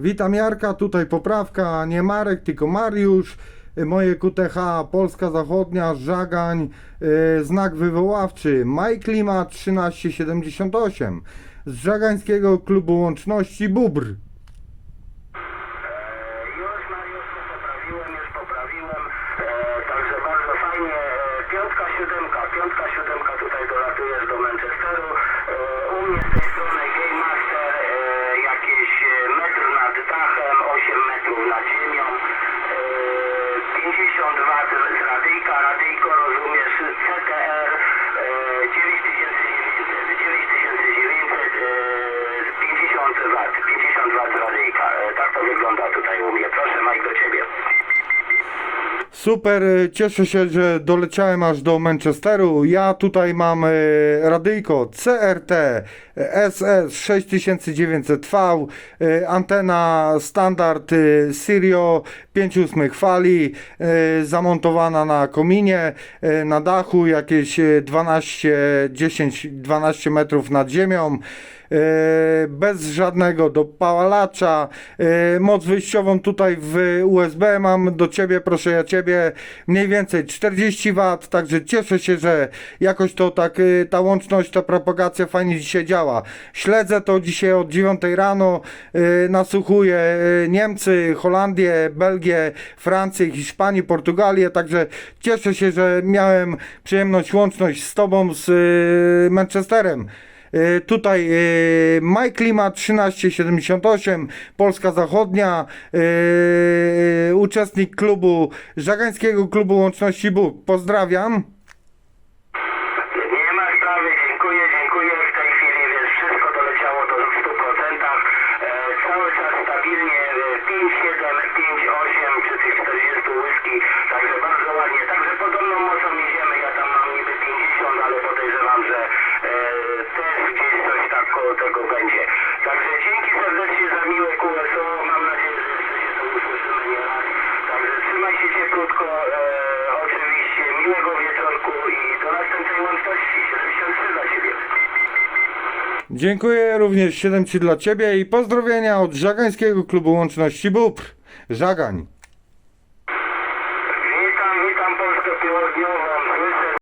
Witam Jarka, tutaj poprawka, nie Marek, tylko Mariusz. Moje QTH Polska Zachodnia, Żagań, y, znak wywoławczy Majklima 1378 z Żagańskiego Klubu Łączności Bubr. Już Mariuszku poprawiłem, już poprawiłem, e, także bardzo fajnie. E, piątka, siódemka, piątka, siódemka tutaj dolatujesz do Manchesteru. E, u mnie z tej strony Game Master, e, jakieś e, metr nad dachem, 8 metrów nad ziemią. E, 50 W z radyjka, radyjko rozumiesz CTR e, 9900, 9900 e, 50 W, 50 W z radyjka. E, tak to wygląda tutaj u mnie. Proszę Mike do Ciebie. Super, y, cieszę się, że doleciałem aż do Manchesteru. Ja tutaj mam y, radyjko CRT SS 6900V, y, antena standard Sirio 5,8 fali, zamontowana na kominie, na dachu jakieś y, 12, 10-12 metrów nad ziemią. Bez żadnego dopalacza. Moc wyjściową tutaj w USB mam do Ciebie, proszę ja Ciebie, mniej więcej 40 W, także cieszę się, że jakoś to tak, e, ta łączność, ta propagacja fajnie dzisiaj działa. Śledzę to dzisiaj od 9 rano, e, nasłuchuję e, Niemcy, Holandię, Belgię, Francję, Hiszpanię, Portugalię, także cieszę się, że miałem przyjemność łączność z Tobą, z Manchesterem. E, Tutaj e, MyKlima 1378, Polska Zachodnia, e, uczestnik klubu, Żagańskiego Klubu Łączności Bóg. Pozdrawiam. Tego będzie. Także dzięki serdecznie za miłe QSO, mam nadzieję, że jeszcze się to usłyszymy. Także trzymaj się cieplutko, e, oczywiście miłego wieczorku i do następnej łączności 73 dla Ciebie. Dziękuję również 7 dla Ciebie i pozdrowienia od Żagańskiego Klubu Łączności Bóbr. Żagań.